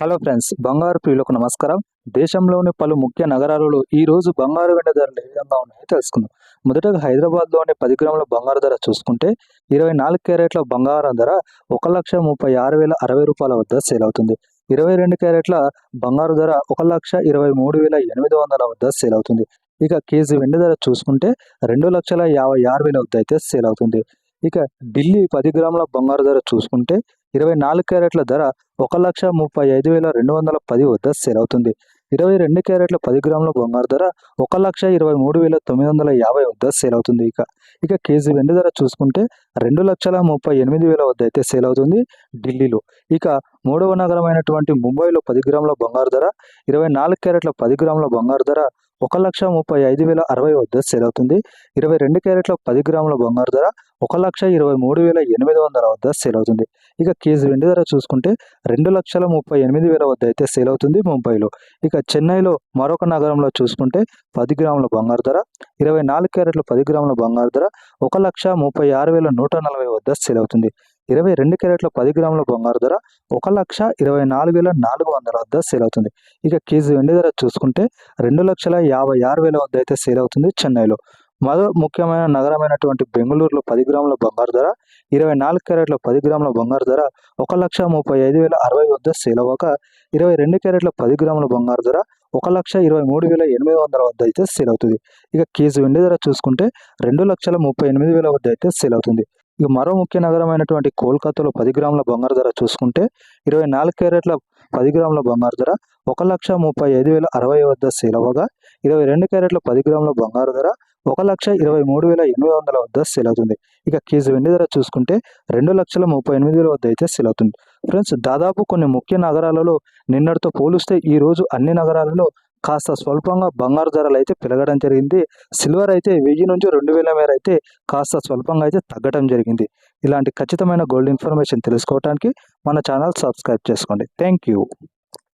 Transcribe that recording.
Hello friends బంగారు ప్రియులకు నమస్కారం. దేశంలోని పలు ముఖ్య నగరాలలో ఈ రోజు బంగారు వెండి ధరలు ఏ విధంగా ఉన్నాయో తెలుసుకుందాం. మొదటగా హైదరాబాద్లోని పది గ్రాముల బంగారు ధర చూసుకుంటే ఇరవై నాలుగు క్యారెట్ల బంగారం ధర ఒక లక్ష ముప్పై ఆరు వేల అరవై రూపాయల వద్ద సేల్ అవుతుంది. ఇరవై రెండు క్యారెట్ల బంగారు ధర ఒక లక్ష ఇరవై మూడు వేల ఎనిమిది వందల వద్ద సేల్ అవుతుంది. ఇక కేజీ వెండి ధర చూసుకుంటే రెండు లక్షల యాభై ఆరు వేల వద్ద అయితే సేల్ అవుతుంది. ఇక ఢిల్లీ పది గ్రాముల బంగారు ధర చూసుకుంటే ఇరవై నాలుగు క్యారెట్ల ధర ఒక లక్ష ముప్పై ఐదు వేల రెండు వందల పది వద్ద సేల్ అవుతుంది. ఇరవై రెండు క్యారెట్ల పది గ్రాముల బంగారు ధర ఒక లక్ష ఇరవై మూడు వేల తొమ్మిది వందల యాభై వద్ద సేల్ అవుతుంది ఇక. ఇక కేజీ వెండి ధర చూసుకుంటే రెండు లక్షల ముప్పై ఎనిమిది వేల వద్ద అయితే సేల్ అవుతుంది ఢిల్లీలో. ఇక మూడవ నగరమైనటువంటి ముంబైలో పది గ్రాముల బంగారు ధర ఇరవై నాలుగు క్యారెట్ల పది గ్రాముల బంగారు ధర ఒక లక్ష ముప్పై ఐదు వేల అరవై వద్ద సేల్ అవుతుంది. ఇరవై రెండు క్యారెట్ల పది గ్రాముల బంగారు ధర ఒక లక్ష ఇరవై మూడు వేల ఎనిమిది వందల వద్ద సేల్ అవుతుంది. ఇక కేజీ వెండి ధర చూసుకుంటే రెండు లక్షల ముప్పై ఎనిమిది వేల వద్ద అయితే సేల్ అవుతుంది ముంబైలో. ఇక చెన్నైలో మరొక నగరంలో చూసుకుంటే పది గ్రాముల బంగారు ధర ఇరవై నాలుగు క్యారెట్ల పది గ్రాముల బంగారు ధర ఒక లక్ష ముప్పై ఆరు వేల నూట నలభై వద్ద సేల్ అవుతుంది. ఇరవై రెండు క్యారెట్ల పది గ్రాముల బంగారు ధర ఒక లక్ష ఇరవై నాలుగు వేల నాలుగు వందల వద్ద సేల్ అవుతుంది. ఇక కేజీ వెండి ధర చూసుకుంటే రెండు లక్షల యాభై ఆరు వేల వద్ద అయితే సేల్ అవుతుంది చెన్నైలో. మరో ముఖ్యమైన నగరమైనటువంటి బెంగళూరులో పది గ్రాముల బంగారు ధర ఇరవై నాలుగు క్యారెట్ల పది గ్రాముల బంగారు ధర ఒక లక్ష ముప్పై ఐదు వేల అరవై వద్ద సేల్ అవ్వక ఇరవై రెండు క్యారెట్ల పది గ్రాముల బంగారు ధర ఒక లక్ష ఇరవై మూడు వేల ఎనిమిది వందల వద్ద అయితే సేల్ అవుతుంది. ఇక కేజీ వెండి ధర చూసుకుంటే రెండు లక్షల ముప్పై ఎనిమిది వేల వద్ద అయితే సేల్ అవుతుంది. ఇక మరో ముఖ్య నగరమైనటువంటి కోల్కతాలో పది గ్రాముల బంగారు ధర చూసుకుంటే ఇరవై నాలుగు క్యారెట్ల పది గ్రాముల బంగారు ధర ఒక లక్ష ముప్పై ఐదు వేల అరవై వద్ద సేల్ అవ్వగా ఇరవై రెండు క్యారెట్ల పది గ్రాముల బంగారు ధర ఒక లక్ష ఇరవై మూడు వేల ఎనిమిది వందల వద్ద సేల్ అవుతుంది. ఇక కేజీ వెండి ధర చూసుకుంటే రెండు లక్షల ముప్పై ఎనిమిది వేల వద్ద అయితే సేల్ అవుతుంది. ఫ్రెండ్స్ దాదాపు కొన్ని ముఖ్య నగరాలలో నిన్నటితో పోలిస్తే ఈరోజు అన్ని నగరాలలో కాస్త స్వల్పంగా బంగారు ధరలు అయితే పెరగడం జరిగింది. సిల్వర్ అయితే వెయ్యి నుంచి రెండు వేల మేర అయితే కాస్త స్వల్పంగా అయితే తగ్గడం జరిగింది. ఇలాంటి ఖచ్చితమైన గోల్డ్ ఇన్ఫర్మేషన్ తెలుసుకోవడానికి మన ఛానల్ సబ్స్క్రైబ్ చేసుకోండి. Thank you